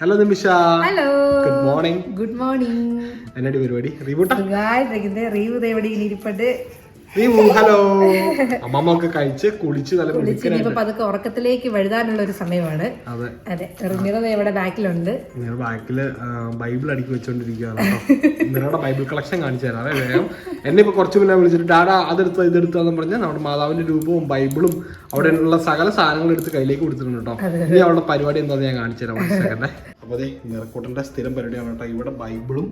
Hello Nimisha hello good morning good morning എന്നടി പരിപാടി? റീബൂട്ടാ റീവ് ഇവിടെ ഇങ്ങനെ ഇരിപ്പുണ്ട്. റീവു ഹലോ. അമ്മമ്മൊക്കെ കഴിച്ച് കുളിച്ച് നല്ല കുളിച്ച് പതുക്കെ ഉറക്കത്തിലേക്ക് വഴുതാനുള്ള ഒരു സമയമാണ്. അതെ. അതെ. റിമിറ ഇവിടെ ബാക്കിലുണ്ട്. ഞാൻ ബാക്കിൽ ബൈബിൾ അടുക്കി വെച്ചോണ്ടിരിക്കുകയാണ് നിറയുടെ ബൈബിൾ കളക്ഷൻ കാണിച്ചു തരാം. അതെ വേഗം. എന്നെ ഇപ്പൊ കുറച്ച് മുന്നേ വിളിച്ചിട്ട് ഡാഡാ അതെടുത്ത് ഇതെടുത്താന്ന് പറഞ്ഞാൽ നമ്മുടെ മാതാവിന്റെ രൂപവും ബൈബിളും അവിടെ ഉള്ള സകല സാധനങ്ങളും എടുത്ത് കയ്യിലേക്ക് കൊടുത്തിട്ടുണ്ട് കേട്ടോ. ഇനി അവളുടെ പരിപാടി എന്താന്ന് ഞാൻ കാണിച്ചു തരാം മനസ്സിലാക്കണ്ടേ അപ്പൊ അതെ നിറക്കൂട്ടന്റെ സ്ഥിരം പരിപാടിയാണ് കേട്ടോ. ഇവിടെ ബൈബിളും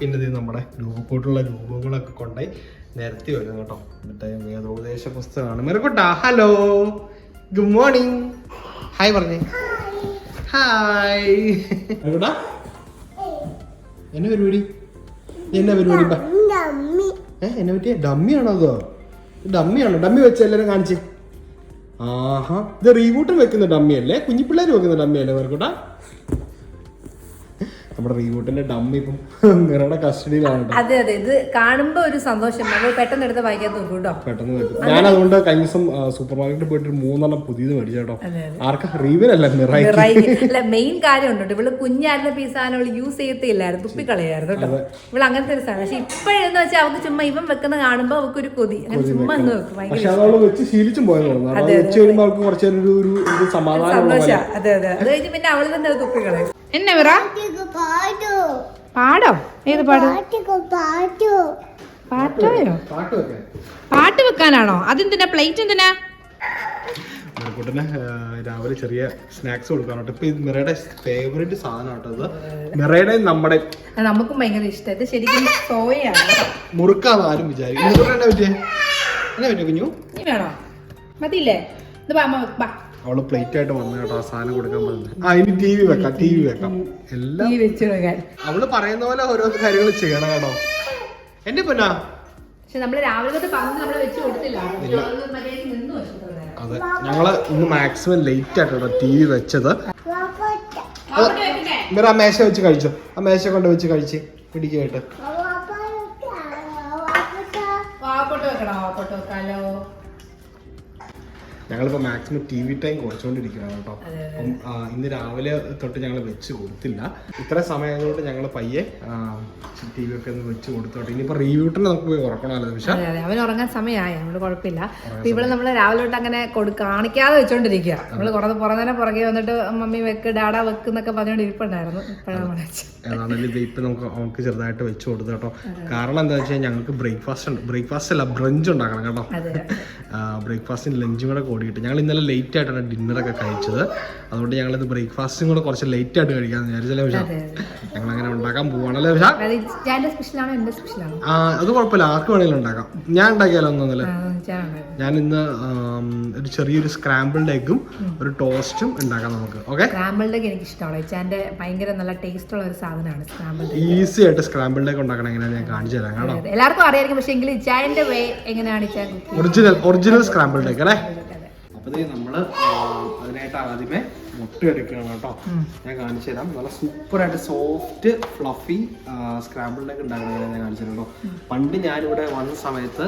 പിന്നെ ദേ നമ്മുടെ രൂപക്കൂട്ടുള്ള രൂപങ്ങളൊക്കെ കൊണ്ടുപോയി നിരത്തി വരും കേട്ടോ. എന്നിട്ട് വേദോപദേശ പുസ്തകമാണ്. മെറുക്കുട്ടാ ഹലോ. ഗുഡ് മോർണിംഗ് ഹായ് പറഞ്ഞേ. ഹായ് എന്നെ പരിപാടി? എന്നെ പരിപാടി? ഏ എന്നെ പറ്റിയ ആണോ അതോ? ആണോ ഡമ്മി വെച്ച് എല്ലാരും കാണിച്ച്. ആഹാ. ഇത് റീബൂട്ടും വെക്കുന്ന ഡമ്മി അല്ലേ കുഞ്ഞിപ്പിള്ളേര് വെക്കുന്ന ഡമ്മി അല്ലേ വർക്കൂട്ടാ നമ്മുടെ റീബൂട്ടിന്റെ ഡമ്മി ഇപ്പം നിങ്ങളുടെ കസ്റ്റഡിയിലാണ് അതെ അതെ. ഇത് കാണുമ്പോ ഒരു സന്തോഷം. നമ്മൾ പെട്ടെന്ന് എടുത്ത് വായിക്കാൻ നോക്കും കേട്ടോ. പെട്ടെന്ന് വെക്കും ഞാൻ അതുകൊണ്ട് കഴിഞ്ഞ ദിവസം സൂപ്പർ മാർക്കറ്റിൽ പോയിട്ട് മൂന്നെണ്ണം പുതിയത് മേടിച്ചു കേട്ടോ. ആർക്കാ റീവിനല്ല അല്ല? അല്ല മെയിൻ കാര്യം ഉണ്ട് ഇവൾ കുഞ്ഞായിരുന്ന പീസ് സാധനം അവൾ യൂസ് ചെയ്യത്തില്ലായിരുന്നു. തുപ്പിക്കളയായിരുന്നു കേട്ടോ. ഇവൾ അങ്ങനത്തെ ഒരു സാധനം. പക്ഷെ ഇപ്പോഴെന്ന് വെച്ചാൽ അവൾക്ക് ചുമ്മാ ഇവൻ വെക്കുന്ന കാണുമ്പോ അവൾക്ക് ഒരു കൊതി ചുമ്മാ അങ്ങ് വെക്കും പക്ഷെ അതവൾ വെച്ച് ശീലിച്ചും പോയതാണ്. വെച്ച് കഴിയുമ്പോൾ അവൾക്ക് കുറച്ചൊരു സമാധാനം അതെ അതെ. അത് കഴിഞ്ഞ് പിന്നെ അവൾ തന്നെ തുപ്പിക്കളയും. എന്നെ പാടോ. ഏത് പാടോ? പാട്ടോയോ പാട്ട്. വെക്കാനാണോ? അതെന്തിനാ? പ്ലേറ്റ് എന്തിനാ? കുട്ടനെ രാവിലെ ചെറിയ സ്നാക്സ് ഇപ്പൊ മിറയുടെ ഫേവറേറ്റ് സാധനം കേട്ടോ ഇത്. മിറയുടെ നമ്മുടെ നമുക്കും ഭയങ്കര ഇഷ്ടം. ശരിക്കും. മുറുക്കാന്ന് ആരും വിചാരിക്കും. എന്നാ പറ്റിയേ? എന്നെ പറ്റിയ കുഞ്ഞു? നീ വേണോ? മതിയില്ലേ? ഇത് വാ, അമ്മ വാ. അവൾ പ്ലേറ്റ് ആയിട്ട് വന്നു കേട്ടോ ആ സാധനം കൊടുക്കാൻ പറഞ്ഞു. ആ ഇനി ടി വി വെക്കാം ടി വി വെക്കാം. എല്ലാം അവൾ പറയുന്ന പോലെ ഓരോ കാര്യങ്ങൾ ചെയ്യണം കേട്ടോ. എന്റെ പൊന്നാ. പക്ഷെ നമ്മൾ നമ്മൾ വെച്ച് കൊടുത്തില്ല. അതെ ഞങ്ങൾ ഇന്ന് മാക്സിമം ലേറ്റ് ആയിട്ടോ ടി വി വെച്ചത്? മിറ ആ മേശ വെച്ച് കഴിച്ചോ? ആ മേശ കൊണ്ട് വെച്ച് കഴിച്ച് പിടിക്കായിട്ട്. വാപ്പോട്ട് വെക്കണോ? വാപ്പോട്ട് വെക്കാലോ? ഞങ്ങളിപ്പോൾ മാക്സിമം ടി വി ടൈം കുറച്ചുകൊണ്ടിരിക്കുകയാണ് കേട്ടോ. അപ്പം ഇന്ന് രാവിലെ തൊട്ട് ഞങ്ങൾ വെച്ച് കൊടുത്തില്ല. ഇത്ര സമയം കൊണ്ട് ഞങ്ങൾ പയ്യെ ടി വി ഒക്കെ ഒന്ന് വെച്ച് കൊടുത്തോട്ടെ. ഇനിയിപ്പോൾ റീവ്യൂട്ടിന് നമുക്ക് പോയി ഉറക്കണമല്ലോ പക്ഷേ അവൻ ഉറങ്ങാൻ സമയമായി നമ്മൾ കുഴപ്പമില്ല. അപ്പൊ ഇവിടെ നമ്മൾ രാവിലെ തൊട്ട് അങ്ങനെ കൊടു കാണിക്കാതെ വെച്ചോണ്ടിരിക്കുക നമ്മൾ കുറേ പുറം തന്നെ പുറകെ വന്നിട്ട് മമ്മി വെക്ക് ഡാഡാ വെക്ക് എന്നൊക്കെ പറഞ്ഞോണ്ട് ഇരിപ്പുണ്ടായിരുന്നു ഏതാണെങ്കിലും ഇത് ഇപ്പം നമുക്ക് അവർക്ക് ചെറുതായിട്ട് വെച്ച് കൊടുത്തു കേട്ടോ. കാരണം എന്താ വെച്ചാൽ ഞങ്ങൾക്ക് ബ്രേക്ക്ഫാസ്റ്റ് ഉണ്ട്. ബ്രേക്ക്ഫാസ്റ്റ് അല്ല ബ്രഞ്ച് ഉണ്ടാക്കണം കേട്ടോ. ബ്രേക്ക്ഫാസ്റ്റിന് ലഞ്ചും കൂടെ കൂടിയിട്ട് ഞങ്ങൾ ഇന്നലെ ലേറ്റ് ആയിട്ടാണ് ഡിന്നറൊക്കെ കഴിച്ചത്. അതുകൊണ്ട് ഞങ്ങൾ ഞങ്ങളിത് ബ്രേക്ക്ഫാസ്റ്റും കൂടെ കുറച്ച് ലേറ്റ് ആയിട്ട് കഴിക്കാമെന്ന് വിചാരിച്ചല്ലേ അതെ ഞങ്ങൾ അങ്ങനെ ഉണ്ടാക്കാൻ പോവാണല്ലേ അതെ ആ അത് കുഴപ്പമില്ല. ആർക്ക് വേണമെങ്കിലും ഉണ്ടാക്കാം. ഞാൻ ഉണ്ടാക്കിയാലോ ഒന്നല്ല ഞാൻ ഇന്ന് ഒരു ചെറിയൊരു സ്ക്രാമ്പിൾഡ് എഗ്ഗും ഒരു ടോസ്റ്റും ഉണ്ടാക്കാം നമുക്ക്. ഓക്കെ സ്ക്രാമ്പിൾഡ് എനിക്ക് ഇഷ്ടമാണ്. ഭയങ്കര നല്ല ടേസ്റ്റ് ഉള്ള ഒരു സാധനമാണ് സ്ക്രാമ്പിൾഡ് ഈസി ആയിട്ട് സ്ക്രാമ്പിൾഡ് എഗ് ഉണ്ടാക്കണം എങ്ങനെയാണ് ഞാൻ കാണിച്ചു തരാം കേട്ടോ. എല്ലാവർക്കും അറിയായിരിക്കും. പക്ഷേ എങ്കിലും വേ എങ്ങനെയാണ് ഒറിജിനൽ ഒറിജിനൽ സ്ക്രാമ്പിൾഡ് എഗ് അല്ലേ? ചെയ്യുന്നത് നമ്മൾ അതിനായിട്ട് ആദ്യമേ മുട്ട എടുക്കണം കേട്ടോ ഞാൻ കാണിച്ചു തരാം. നല്ല സൂപ്പറായിട്ട് സോഫ്റ്റ് ഫ്ലഫി സ്ക്രാമ്പിളിനൊക്കെ ഒക്കെ ഉണ്ടാക്കണം ഞാൻ കാണിച്ചു തരാം കേട്ടോ. പണ്ട് ഞാനിവിടെ വന്ന സമയത്ത്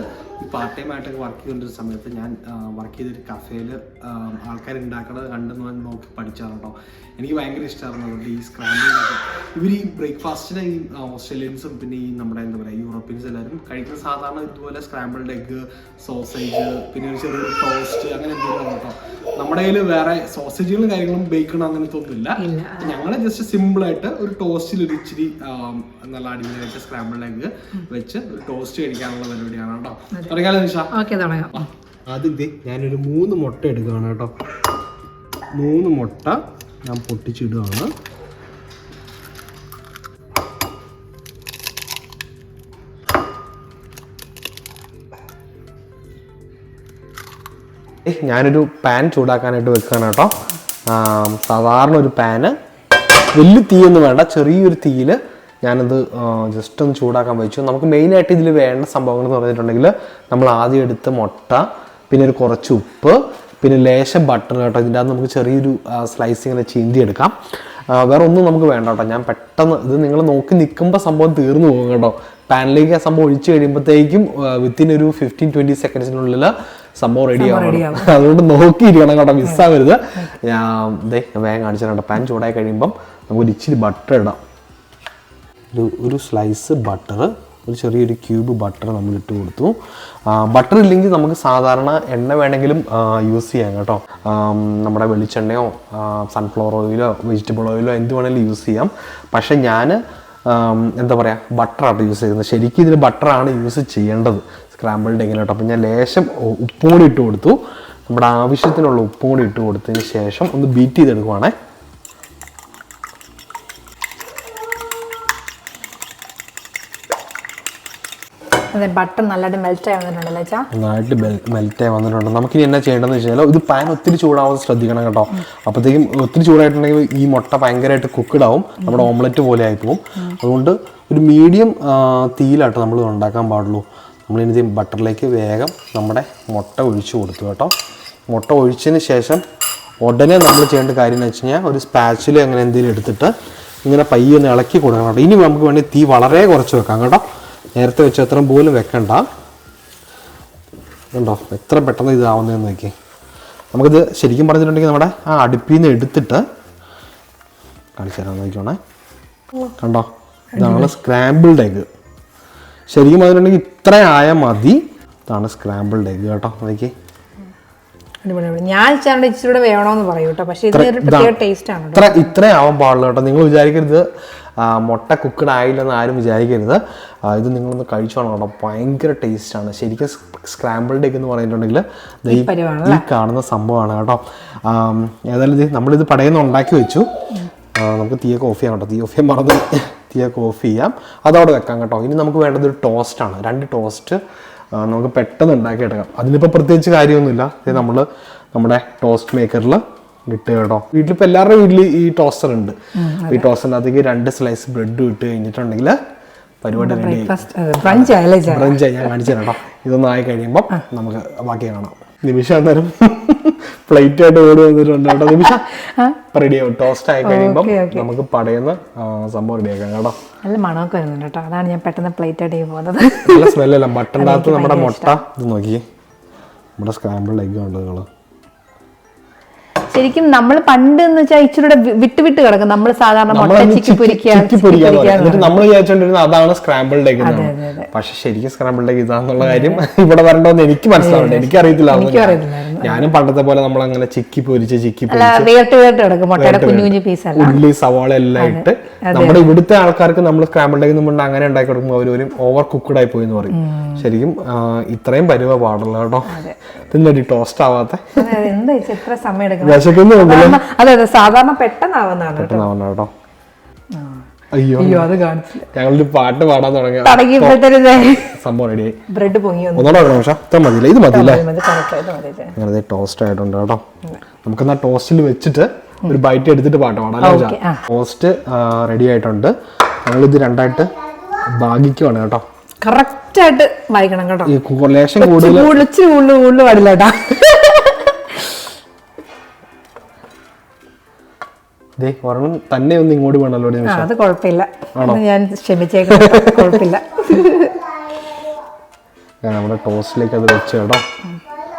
പാർട്ട് ടൈം ആയിട്ടൊക്കെ വർക്ക് ചെയ്തുകൊണ്ടിരുന്ന സമയത്ത് ഞാൻ വർക്ക് ചെയ്തൊരു കഫേയിൽ ആൾക്കാർ ഉണ്ടാക്കണത് കണ്ടെന്ന് ഞാൻ നോക്കി പഠിച്ചാണ് കേട്ടോ എനിക്ക് ഭയങ്കര ഇഷ്ടമായിരുന്നു അതുകൊണ്ട് ഈ സ്ക്രാമ്പിൾ ഇവർ ഈ ബ്രേക്ക്ഫാസ്റ്റിന് ഈ ഓസ്ട്രേലിയൻസും പിന്നെ ഈ നമ്മുടെ എന്താ പറയുക യൂറോപ്യൻസ് എല്ലാവരും കഴിക്കുന്ന സാധാരണ ഇതുപോലെ സ്ക്രാമ്പിൾഡ് എഗ്ഗ് സോസേജ് പിന്നെ ഒരു ചെറിയൊരു ടോസ്റ്റ് അങ്ങനെ എന്തെങ്കിലും കേട്ടോ. നമ്മുടെ കയ്യിൽ വേറെ സോസേജുകളും കാര്യങ്ങളും ബേക്കണം അങ്ങനത്തെ ഒന്നുമില്ല ഇല്ല. ഞങ്ങൾ ജസ്റ്റ് സിമ്പിളായിട്ട് ഒരു ടോസ്റ്റിൽ ഒരു ഇച്ചിരി നല്ല അടിപൊളിയായിട്ട് സ്ക്രാമ്പിൾഡ് എഗ്ഗ് വെച്ച് ഒരു ടോസ്റ്റ് കഴിക്കാനുള്ള പരിപാടിയാണ് കേട്ടോ. തുടങ്ങിയാലോ നിഷ? ഓക്കെ തുടങ്ങാം. ആദ്യം ഞാനൊരു മൂന്ന് മുട്ട എടുക്കുകയാണ് കേട്ടോ. മൂന്ന് മുട്ട ഞാൻ പൊട്ടിച്ചിടുകയാണ്. ഏ, ഞാനൊരു പാൻ ചൂടാക്കാനായിട്ട് വെക്കുകയാണ് കേട്ടോ. സാധാരണ ഒരു പാന്. വലിയ തീയൊന്നും വേണ്ട ചെറിയൊരു തീയിൽ ഞാനത് ജസ്റ്റ് ഒന്ന് ചൂടാക്കാൻ വെച്ചു. നമുക്ക് മെയിനായിട്ട് ഇതിൽ വേണ്ട സംഭവങ്ങൾ എന്ന് പറഞ്ഞിട്ടുണ്ടെങ്കിൽ നമ്മൾ ആദ്യം എടുത്ത മുട്ട പിന്നെ ഒരു കുറച്ച് ഉപ്പ് പിന്നെ ലേശം ബട്ടർ കേട്ടോ. ഇതിന്റെ അകത്ത് നമുക്ക് ചെറിയൊരു സ്ലൈസ് ഇങ്ങനെ ചീന്തി എടുക്കാം. വേറെ ഒന്നും നമുക്ക് വേണ്ട കേട്ടോ. ഞാൻ പെട്ടെന്ന് ഇത് നിങ്ങൾ നോക്കി നിൽക്കുമ്പോൾ സംഭവം തീർന്നു പോകും കേട്ടോ. പാനിലേക്ക് ആ സംഭവം ഒഴിച്ചു കഴിയുമ്പോഴത്തേക്കും വിത്തിൻ ഒരു ഫിഫ്റ്റീൻ ട്വന്റി സെക്കൻഡ്സിനുള്ളിൽ സംഭവം റെഡി ആവണം അതുകൊണ്ട് നോക്കിയിരിക്കണം കേട്ടോ. മിസ്സാവരുത് ഞാൻ ഇതേ വേഗം കാണിച്ചിട്ടുണ്ട് പാൻ ചൂടായി കഴിയുമ്പം നമുക്ക് ഒരു ഇച്ചിരി ബട്ടർ ഇടാം. ഒരു ഒരു സ്ലൈസ് ബട്ടർ ഒരു ചെറിയൊരു ക്യൂബ് ബട്ടർ നമ്മൾ ഇട്ട് കൊടുത്തു. ബട്ടർ ഇല്ലെങ്കിൽ നമുക്ക് സാധാരണ എണ്ണ വേണമെങ്കിലും യൂസ് ചെയ്യാം കേട്ടോ. നമ്മുടെ വെളിച്ചെണ്ണയോ സൺഫ്ലവർ ഓയിലോ വെജിറ്റബിൾ ഓയിലോ എന്ത് വേണമെങ്കിലും യൂസ് ചെയ്യാം. പക്ഷെ ഞാൻ എന്താ പറയുക ബട്ടറാണ് യൂസ് ചെയ്യുന്നത്. ശരിക്കും ഇതിന് ബട്ടറാണ് യൂസ് ചെയ്യേണ്ടത്. സ്ക്രാമ്പിൾഡ് എങ്ങനെ കേട്ടോ. അപ്പം ഞാൻ ലേശം ഉപ്പും കൂടി ഇട്ട് കൊടുത്തു. നമ്മുടെ ആവശ്യത്തിനുള്ള ഉപ്പും കൂടി ഇട്ട് കൊടുത്തതിന് ശേഷം ഒന്ന് ബീറ്റ് ചെയ്തെടുക്കുവാണേ. അതെ ബട്ടർ നല്ലതായിട്ട് മെൽറ്റ് ആയി വന്നിട്ടുണ്ടല്ലോ നന്നായിട്ട് മെൽറ്റായി വന്നിട്ടുണ്ട്. നമുക്കിനി എന്നാ ചെയ്യേണ്ടതെന്ന് വെച്ചാൽ ഇത് പാൻ ഒത്തിരി ചൂടാവാതെ ശ്രദ്ധിക്കണം കേട്ടോ. അപ്പോഴത്തേക്കും ഒത്തിരി ചൂടായിട്ടുണ്ടെങ്കിൽ ഈ മുട്ട ഭയങ്കരമായിട്ട് കുക്കഡ് ആവും. നമ്മുടെ ഓംലെറ്റ് പോലെ ആയി പോകും അതുകൊണ്ട് ഒരു മീഡിയം തീയിലാട്ടോ നമ്മൾ ഉണ്ടാക്കാൻ പാടുള്ളൂ. നമ്മളിനി ബട്ടറിലേക്ക് വേഗം നമ്മുടെ മുട്ട ഒഴിച്ചു കൊടുത്തു കേട്ടോ. മുട്ട ഒഴിച്ചതിന് ശേഷം ഉടനെ നമ്മൾ ചെയ്യേണ്ട കാര്യം എന്ന് വെച്ച് കഴിഞ്ഞാൽ ഒരു സ്പാച്ചിൽ അങ്ങനെ എന്തെങ്കിലും എടുത്തിട്ട് ഇങ്ങനെ പയ്യൊന്ന് ഇളക്കി കൊടുക്കണം കേട്ടോ. ഇനി നമുക്ക് വേണ്ടി തീ വളരെ കുറച്ച് വെക്കാം കേട്ടോ. നേരത്തെ വെച്ച അത്രയും പോലും വെക്കണ്ട. കണ്ടോ എത്ര പെട്ടെന്ന് ഇതാവുന്നതെന്ന് നോക്കി നമുക്കിത് ശരിക്കും പറഞ്ഞിട്ടുണ്ടെങ്കിൽ നമ്മുടെ ആ അടുപ്പിൽ നിന്ന് എടുത്തിട്ട് കാണിച്ചു തരാം നോക്കിക്കോണേ. കണ്ടോ? ഇതാണ് സ്ക്രാമ്പിൾഡ് എഗ് ശരിക്കും പറഞ്ഞിട്ടുണ്ടെങ്കിൽ ഇത്ര ആയാൽ മതി. ഇതാണ് സ്ക്രാമ്പിൾഡ് എഗ് കേട്ടോ. നോക്കി ഞാൻ ചേട്ടൻ ഇച്ചിരി കൂടെ വേണമെന്ന് പറയും കേട്ടോ. പക്ഷേ ഇത്ര ആവാൻ പാടില്ല കേട്ടോ. നിങ്ങൾ വിചാരിക്കരുത്. മുട്ട കുക്കഡ് ആയില്ലെന്ന് ആരും വിചാരിക്കരുത്. ഇത് നിങ്ങളൊന്ന് കഴിച്ചോണം കേട്ടോ. ഭയങ്കര ടേസ്റ്റാണ് ശരിക്കും സ്ക്രാമ്പിൾഡ് എഗ് എന്ന് പറഞ്ഞിട്ടുണ്ടെങ്കിൽ ഈ- കാണുന്ന സംഭവമാണ് കേട്ടോ. ഏതായാലും ഇത് നമ്മളിത് പടയുന്ന ഉണ്ടാക്കി വെച്ചു. നമുക്ക് തീയൊക്കെ ഓഫ് ചെയ്യാം കേട്ടോ. തീ ഓഫ് ചെയ്യാൻ മറന്നു. തീയൊക്കെ ഓഫ് ചെയ്യാം. അതവിടെ വെക്കാം കേട്ടോ. ഇനി നമുക്ക് വേണ്ടത് ഒരു ടോസ്റ്റാണ് രണ്ട് ടോസ്റ്റ് നമുക്ക് പെട്ടെന്ന് ഉണ്ടാക്കിയെടുക്കാം അതിനിപ്പോൾ പ്രത്യേകിച്ച് കാര്യമൊന്നുമില്ല. നമ്മൾ നമ്മുടെ ടോസ്റ്റ് മേക്കറിൽ ഇട്ട് കേട്ടോ വീട്ടിലിപ്പോൾ എല്ലാവരുടെ വീട്ടിൽ ഈ ടോസ്റ്റർ ഉണ്ട്. ഈ ടോസ്റ്ററിനകത്തേക്ക് രണ്ട് സ്ലൈസ് ബ്രെഡ് ഇട്ട് കഴിഞ്ഞിട്ടുണ്ടെങ്കിൽ പരിപാടി റെഡി ബ്രഞ്ച് ബ്രഞ്ച് ഞാൻ കാണിച്ചു കേട്ടോ. ഇതൊന്നും ആയി കഴിയുമ്പോൾ നമുക്ക് ബാക്കി കാണാം. നിമിഷം അന്നേരം പ്ലേറ്റ് ആയിട്ട് ഓടി വന്നിട്ടുണ്ട് കേട്ടോ. നിമിഷ റെഡി ആവും. ടോസ്റ്റ് ആയി കഴിയുമ്പോൾ. നമുക്ക് പടയുന്ന സംഭവം റെഡി ആക്കാം കേട്ടോ. നല്ല മണമൊക്കെ വരുന്നുണ്ട് കേട്ടോ. അതാണ് ഞാൻ പെട്ടെന്ന് പ്ലേറ്റ് ആയിട്ട് പോകുന്നത്. നല്ല സ്മെല്ലല്ല മട്ടന്റെ അകത്ത് നമ്മുടെ മുട്ട. ഇത് നോക്കിയേ. നമ്മുടെ സ്ക്രാമ്പിൾ എഗ് ഉണ്ട് നിങ്ങൾ ശരിക്കും നമ്മൾ പണ്ട് എന്ന് വെച്ചാൽ ഇച്ചിരി വിട്ട് വിട്ട് കിടക്കും. നമ്മൾ സാധാരണ മുട്ട ചിക്കി പൊരിക്കുക നമ്മൾ വിചാരിച്ചോണ്ടിരുന്ന അതാണ് സ്ക്രാമ്പിൾഡ് എഗ്. പക്ഷെ ശരിക്കും സ്ക്രാമ്പിൾഡ് എഗ് ഇതാന്നുള്ള കാര്യം ഇവിടെ വരണ്ടോന്ന് എനിക്ക് മനസ്സിലാവുന്നുണ്ട് എനിക്ക് അറിയത്തില്ല. ഞാനും പണ്ടത്തെ പോലെ നമ്മൾ അങ്ങനെ ചിക്കി പൊരിച്ച് ചിക്കി ഉള്ളി സവാള എല്ലാം ഇട്ട് നമ്മുടെ ഇവിടുത്തെ ആൾക്കാർക്ക് നമ്മൾ സ്ക്രാമ്പിൾഡ് എഗ് മുന്നേ അങ്ങനെ ഉണ്ടാക്കി കൊടുക്കുമ്പോൾ അവർ ഒരു ഓവർ കുക്ക്ഡ് ആയി പോയി എന്ന് പറയും ശരിക്കും ഇത്രയും പരുവ പാടില്ല കേട്ടോ. തിന്നടി ടോസ്റ്റ് ആവാത്ത? വിശക്കുന്നുണ്ടല്ലോ. സാധാരണ- അതെ സാധാരണ പെട്ടെന്നാവുന്നതാണ് കേട്ടോ. അയ്യോ. അയ്യോ അത് കാണിച്ചില്ല. ഞങ്ങളൊരു പാട്ട് പാടാൻ തുടങ്ങി സംഭവം റെഡി ബ്രെഡ് പൊങ്ങി വെക്കണം പക്ഷേ ഇത്ര മതിയില്ല? ഇത് മതിയില്ലേ? മതി ടോസ്റ്റ് ആയിട്ടുണ്ട് കേട്ടോ. നമുക്കെന്നാ ടോസ്റ്റിൽ വെച്ചിട്ട് ഒരു ബൈറ്റ് എടുത്തിട്ട് പാട്ട് പാടാം. ടോസ്റ്റ് റെഡി ആയിട്ടുണ്ട്. ഞങ്ങളിത് രണ്ടായിട്ട് ഭാഗിക്കുവാണ് കേട്ടോ. കറക്റ്റ് ആയിട്ട് വായിക്കണം കേട്ടോ. കൂടുതൽ കൂടുതൽ കൂടുതൽ പാടില്ല കേട്ടോ. ദേ ഒരെണ്ണം തന്നെ ഒന്ന് ഇങ്ങോട്ട് ആ നിമിഷം. അത് കുഴപ്പമില്ല. അത് ഞാൻ ക്ഷമിച്ചേക്കാം കുഴപ്പമില്ല. ഞാൻ നമ്മുടെ ടോസ്റ്റിലേക്ക് അത് വെച്ച് കേട്ടോ.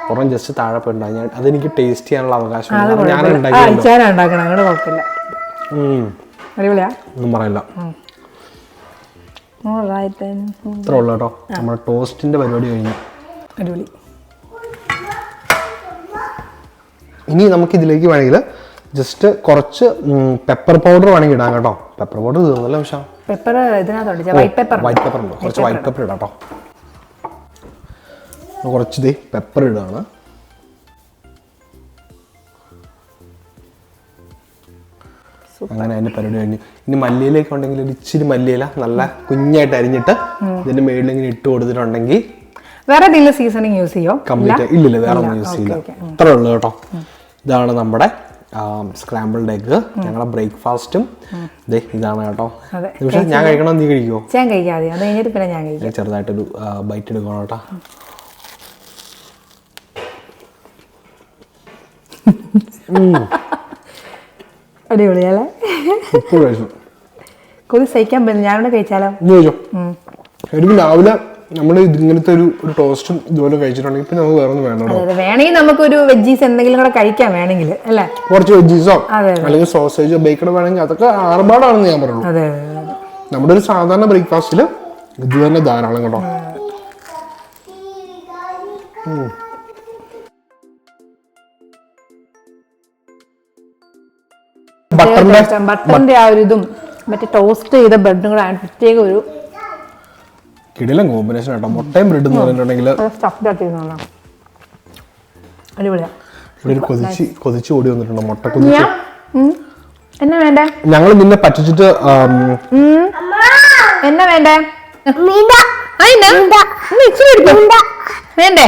പുറം ജസ്റ്റ് താഴെ പോയിട്ടുണ്ടായി ഞാൻ അതെനിക്ക് ടേസ്റ്റ് ചെയ്യാനുള്ള അവകാശം അത്. ഞാൻ കുഴപ്പമില്ല. ആ ഉണ്ടാക്കിയല്ലോ ഇച്ചാരം ഉണ്ടാക്കണം. അങ്ങനെ കുഴപ്പമില്ല. ഉം. അടിപൊളിയാ? ഒന്നും പറയില്ല Alright then. ഉം. ഇത്രേ ഉള്ളൂ കേട്ടോ. നമ്മുടെ ടോസ്റ്റിന്റെ പരിപാടി കഴിഞ്ഞു. അടിപൊളി. ഇനി നമുക്ക് ഇതിലേക്ക് വേണമെങ്കിൽ ജസ്റ്റ് കുറച്ച് പെപ്പർ പൗഡർ വേണമെങ്കിൽ ഇടാം കേട്ടോ. പെപ്പർ പൗഡർ തീർന്നല്ലോ പക്ഷേ. പെപ്പർ ഇതിനകത്തുണ്ട് വൈറ്റ് പെപ്പർ വൈറ്റ് പെപ്പർ ഉണ്ട്. കുറച്ച് വൈറ്റ് പെപ്പർ ഇടാം കേട്ടോ. കുറച്ച് ഇതേ പെപ്പർ ഇടുകയാണ് അങ്ങനെ അതിന്റെ പരിപാടി കഴിഞ്ഞു. ഇനി മല്ലിയിലേക്ക് ഉണ്ടെങ്കിൽ ഒരു ഇച്ചിരി മല്ലിയില നല്ല കുഞ്ഞായിട്ട് അരിഞ്ഞിട്ട് ഇതിന്റെ മേളിൽ ഇങ്ങനെ ഇട്ട് കൊടുത്തിട്ടുണ്ടെങ്കിൽ വേറെ എന്തെങ്കിലും സീസണിങ് യൂസ് ചെയ്യോ? കംപ്ലീറ്റ് ഇല്ലില്ല വേറെ ഒന്നും യൂസ് ചെയ്യില്ല. ഇത്രേ ഉള്ളൂ കേട്ടോ. ഇതാണ് നമ്മുടെ സ്ക്രാമ്പിൾഡ് എഗ് ഞങ്ങളുടെ ബ്രേക്ക്ഫാസ്റ്റും ദേ ഇതാണ് കേട്ടോ. പക്ഷേ ഞാൻ കഴിക്കണോ നീ കഴിക്കുമോ ഞാൻ കഴിക്കാതെ അത് കഴിഞ്ഞിട്ട് പിന്നെ ഞാൻ കഴിക്കാം. ഞാൻ ചെറുതായിട്ടൊരു ബൈറ്റ് എടുക്കണം കേട്ടോ. അടിപൊളിയല്ലേ കൊതി സഹിക്കാൻ പറ്റില്ല. ഞാനിവിടെ കഴിച്ചാലോ? എനിക്ക് രാവിലെ നമ്മൾ ഇങ്ങനത്തെ ഒരു ഒരു ടോസ്റ്റും ഇതുപോലെ കഴിച്ചിട്ടുണ്ടെങ്കിൽ പിന്നെ നമുക്ക് വേറെ ഒന്നും വേണം കേട്ടോ. നമുക്ക് ഒരു വേണമെങ്കിൽ നമുക്കൊരു വെജീസ് എന്തെങ്കിലും കൂടെ കഴിക്കാം വേണമെങ്കിൽ അല്ലേ? കുറച്ച് വെജീസോ അല്ലെങ്കിൽ സോസേജോ ബേക്കറോ വേണമെങ്കിൽ അതൊക്കെ ആർഭാടാണെന്ന് ഞാൻ പറയുള്ളൂ അതെ നമ്മുടെ ഒരു സാധാരണ ബ്രേക്ക്ഫാസ്റ്റിൽ ഇത് തന്നെ ധാരാളം കേട്ടോ. ബട്ടറിന്റെ ആ ഒരു ഇതും മറ്റേ ടോസ്റ്റ് ചെയ്ത ബ്രെഡും കൂടെ പ്രത്യേക ഒരു കിടിലം കോമ്പിനേഷൻ കേട്ടോ മുട്ടയും ബ്രെഡ് എന്ന് പറഞ്ഞിട്ടുണ്ടെങ്കിൽ സ്റ്റഫ് ആട്ടിരുന്നോളാം അടിപൊളിയാ. ഇവിടെ ഒരു കൊതിച്ച് കൊതിച്ച് ഓടി വന്നിട്ടുണ്ട് മുട്ട കൊതിച്ച്. ഞാൻ? ഉം. എന്നാ വേണ്ടേ? ഞങ്ങൾ നിന്നെ പറ്റിച്ചിട്ട്. എന്നാ വേണ്ടേ.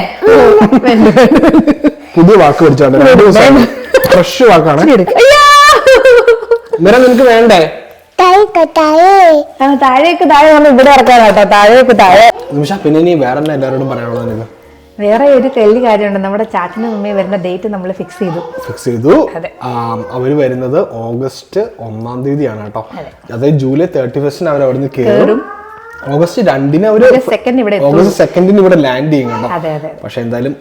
പുതിയ വാക്ക് പഠിച്ചാണ് ഫ്രഷ് വാക്കാണ്. ഇച്ചിരി അയ്യോ! നിര നിനക്ക് വേണ്ടേ? താഴേക്ക് താഴെ. നമ്മൾ ഇവിടെ ഇറക്കാൻ കേട്ടോ. താഴേക്ക് താഴെ. നിമിഷ പിന്നെ നീ വേറെ എല്ലാവരോടും പറയാനുള്ളത് നിനക്ക്? വേറെ ഒരു തെല്ലി കാര്യമുണ്ട്. നമ്മുടെ ചാച്ചനും അമ്മയും വരുന്ന ഡേറ്റ് നമ്മൾ ഫിക്സ് ചെയ്തു. ഫിക്സ് ചെയ്തു. അതെ. ആം, അവർ വരുന്നത് ഓഗസ്റ്റ് ഒന്നാം തീയതിയാണ് കേട്ടോ. അതായത് ജൂലൈ തേർട്ടി ഫസ്റ്റിന് അവർ അവിടുന്ന് കയറും ഓഗസ്റ്റ് രണ്ടിന് അവർ ഓഗസ്റ്റ് സെക്കൻഡിന് ഇവിടെ ലാൻഡ് ചെയ്യും കേട്ടോ. പക്ഷെ എന്തായാലും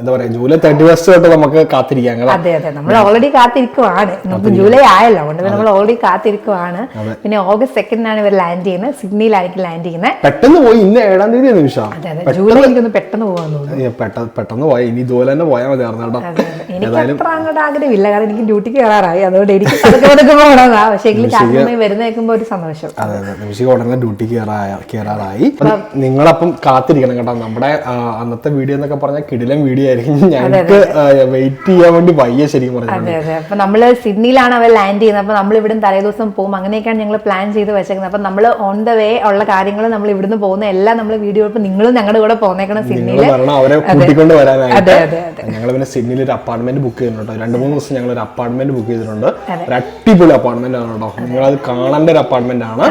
എന്താ പറയാ ജൂലൈ തേർട്ടി ഫസ്റ്റ് തൊട്ട് നമുക്ക് കാത്തിരിക്കാം അതെ അതെ. നമ്മൾ ഓൾറെഡി കാത്തിരിക്കുവാണ്. നമുക്ക് ജൂലൈ ആയല്ലോ. അതുകൊണ്ട് നമ്മൾ ഓൾറെഡി കാത്തിരിക്കുവാണ്. പിന്നെ ഓഗസ്റ്റ് സെക്കൻഡിനാണ് ഇവർ ലാൻഡ് ചെയ്യുന്നത്. സിഡ്നിയിലായിരിക്കും ലാൻഡ് ചെയ്യുന്നത്. പെട്ടെന്ന് പോയി ഇന്ന് ഏഴാം തീയതി നിമിഷം. ജൂലൈ എനിക്കൊന്ന് പെട്ടെന്ന് പോകാൻ പെട്ടെന്ന് പോയി ഇനി ജൂലൈ തന്നെ പോയാൽ മതിയായിരുന്നു കേട്ടോ. അതെ, അതെ. എനിക്ക് അത്ര അങ്ങോട്ട് ആഗ്രഹമില്ല. കാരണം എനിക്ക് ഡ്യൂട്ടിക്ക് കയറാറായി അതുകൊണ്ട് എനിക്ക് പതുക്കെ പക്ഷെ എങ്കിലും വരുന്ന കേൾക്കുമ്പോൾ ഒരു സന്തോഷം. അതെ ഉടനെ ഡ്യൂട്ടിക്ക് കയറായ കയറാറായി. നിങ്ങളപ്പം കാത്തിരിക്കണം കേട്ടോ. നമ്മുടെ അന്നത്തെ വീഡിയോ എന്നൊക്കെ പറഞ്ഞാൽ കിടിലം വീഡിയോ ആയിരിക്കും. ഞങ്ങൾക്ക് വെയിറ്റ് ചെയ്യാൻ വേണ്ടി വയ്യ ശരിക്കും പറഞ്ഞു അപ്പൊ നമ്മൾ സിഡ്നിയിലാണ് അവർ ലാൻഡ് ചെയ്യുന്നത്. അപ്പൊ നമ്മൾ ഇവിടുന്ന് തലേ ദിവസം പോകും അങ്ങനെയൊക്കെയാണ് ഞങ്ങൾ പ്ലാൻ ചെയ്ത് വെച്ചേക്കുന്നത്. അപ്പൊ നമ്മൾ ഓൺ ദ വേ ഉള്ള കാര്യങ്ങൾ നമ്മൾ ഇവിടുന്ന് പോകുന്ന എല്ലാം നമ്മൾ വീഡിയോ ഇപ്പൊ നിങ്ങളും ഞങ്ങളുടെ കൂടെ പോന്നേക്കണം സിഡ്നിയിൽ അവരെ കൂട്ടിക്കൊണ്ട് വരാനായിട്ട്. ഞങ്ങൾ പിന്നെ സിഡ്നിയിൽ ഒരു അപ്പാർട്ട്മെന്റ് ബുക്ക് ചെയ്തിട്ടുണ്ട് രണ്ട് മൂന്ന് ദിവസം ഞങ്ങൾ ഒരു അപ്പാർട്ട്മെന്റ് ബുക്ക് ചെയ്തിട്ടുണ്ട് ഒരു അടിപൊളി അപ്പാർട്ട്മെന്റ് ആണ് കേട്ടോ. നിങ്ങൾ അത് കാണേണ്ട ഒരു അപ്പാർട്ട്മെന്റ് ആണ്.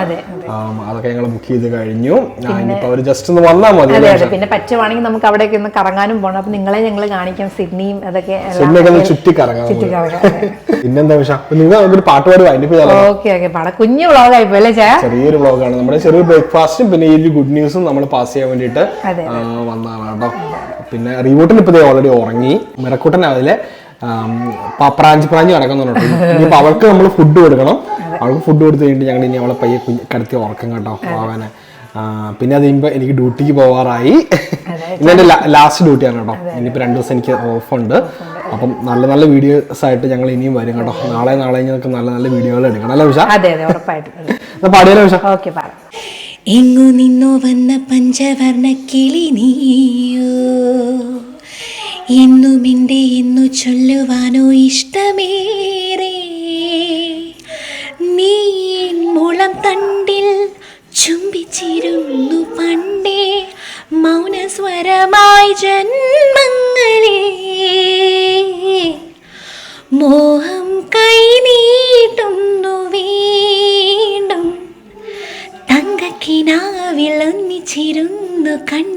അതൊക്കെ ഞങ്ങൾ ബുക്ക് ചെയ്ത് കഴിഞ്ഞു. ആ, ഇനിയിപ്പോ അവർ ജസ്റ്റ് ഒന്ന് വന്നാൽ മതി അതെ അതെ. പിന്നെ പറ്റുവാണെങ്കിൽ നമുക്ക് അവിടെയൊക്കെ ഒന്ന് കറങ്ങാനും പോകണം അപ്പൊ നിങ്ങളെ ഞങ്ങൾ കാണിക്കാം സിഡ്നിയും അതൊക്കെ സിഡ്നിയൊക്കെ ഒന്ന് ചുറ്റി കറങ്ങാം ചുറ്റി കറങ്ങാം പിന്നെന്താ വിഷ നിങ്ങൾ നമുക്കൊരു പാട്ട് പാടി വൈൻഡപ്പ് ചെയ്യാലോ ഓക്കെ ഓക്കെ. പട. കുഞ്ഞു വ്ളോഗായി പോലെ ചേ ചെറിയൊരു വ്ളോഗാണ് നമ്മുടെ ചെറിയ ബ്രേക്ക്ഫാസ്റ്റും പിന്നെ ഈ ഒരു ഗുഡ് ന്യൂസും നമ്മൾ പാസ് ചെയ്യാൻ വേണ്ടിട്ട് വന്നതാണ് കേട്ടോ പിന്നെ റീവോട്ടിന് ഇപ്പൊ ഓൾറെഡി ഉറങ്ങി. മിറക്കൂട്ടൻ അതിലെ പ്രാഞ്ചി പ്രാഞ്ചി നടക്കുന്നുണ്ട് ഇനിയിപ്പോ അവൾക്ക് നമ്മൾ ഫുഡ് കൊടുക്കണം. അവൾക്ക് ഫുഡ് കൊടുത്തു കഴിഞ്ഞിട്ട് ഞങ്ങൾ ഇനി അവളെ പയ്യെ കടത്തി കിടത്തി ഉറക്കം കേട്ടോ അവനെ പിന്നെ അത് കഴിയുമ്പോൾ എനിക്ക് ഡ്യൂട്ടിക്ക് പോവാറായി. ഇന്ന് എന്റെ ലാസ്റ്റ് ഡ്യൂട്ടിയാണ് കേട്ടോ. ഇനിയിപ്പോൾ രണ്ട് ദിവസം എനിക്ക് ഓഫുണ്ട് ഉണ്ട്. അപ്പം നല്ല നല്ല വീഡിയോസ് ആയിട്ട് ഞങ്ങൾ ഇനിയും വരും കേട്ടോ. നാളെ നാളെ ഞങ്ങൾക്ക് നല്ല നല്ല വീഡിയോകൾ എടുക്കണം. അല്ലേ ഉഷ? അതെ അതെ ഉറപ്പായിട്ടും. പാടിയല്ലേ ഓക്കെ പറ എങ്ങു നിന്നോ വന്ന പഞ്ചവർണ കിളി നീയോ? എന്നും എന്റെ എന്നു ചൊല്ലുവാനോ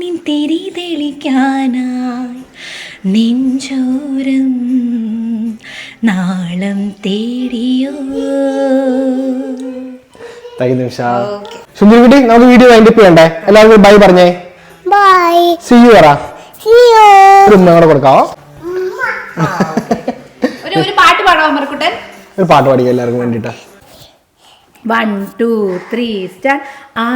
കണ്ണിൻ തിരി തെളിക്കാനായി നെഞ്ചോരം നാളം തേടിയോ? സുന്ദരിക്കുട്ടി നമുക്ക് വീഡിയോ വൈൻഡപ്പ് ചെയ്യണ്ടേ? എല്ലാവർക്കും ബൈ പറഞ്ഞേ. ബൈ സി യു പറ സി യു ഒരു ഉമ്മ. കൂടെ കൊടുക്കാവോ ഒരു ഒരു പാട്ട് പാടാം മറക്കുട്ടൻ ഒരു പാട്ട് പാടിക്കാം എല്ലാവർക്കും വേണ്ടിയിട്ട്? വൺ ടു ത്രീ സ്റ്റാർ ആ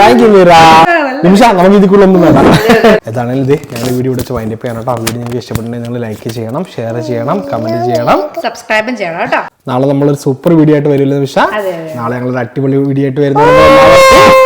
താങ്ക് യു മീറ നിമിഷ നമുക്ക് ഇതിക്കുള്ളൊന്നും വേണ്ട. ഏതാണെങ്കിലും ഇത് ഞങ്ങൾ വീഡിയോ വിളിച്ച് വൈൻഡപ്പ് ചെയ്യണം കേട്ടോ. വീഡിയോ നിങ്ങൾക്ക് ഇഷ്ടപ്പെട്ടുണ്ടെങ്കിൽ നിങ്ങൾ ലൈക്ക് ചെയ്യണം ഷെയർ ചെയ്യണം കമന്റ് ചെയ്യണം. സബ്സ്ക്രൈബും ചെയ്യണം കേട്ടോ. നാളെ നമ്മളൊരു സൂപ്പർ വീഡിയോ ആയിട്ട് വരില്ല നിമിഷ. നാളെ ഞങ്ങളൊരു അടിപൊളി വീഡിയോ ആയിട്ട് വരുന്നത്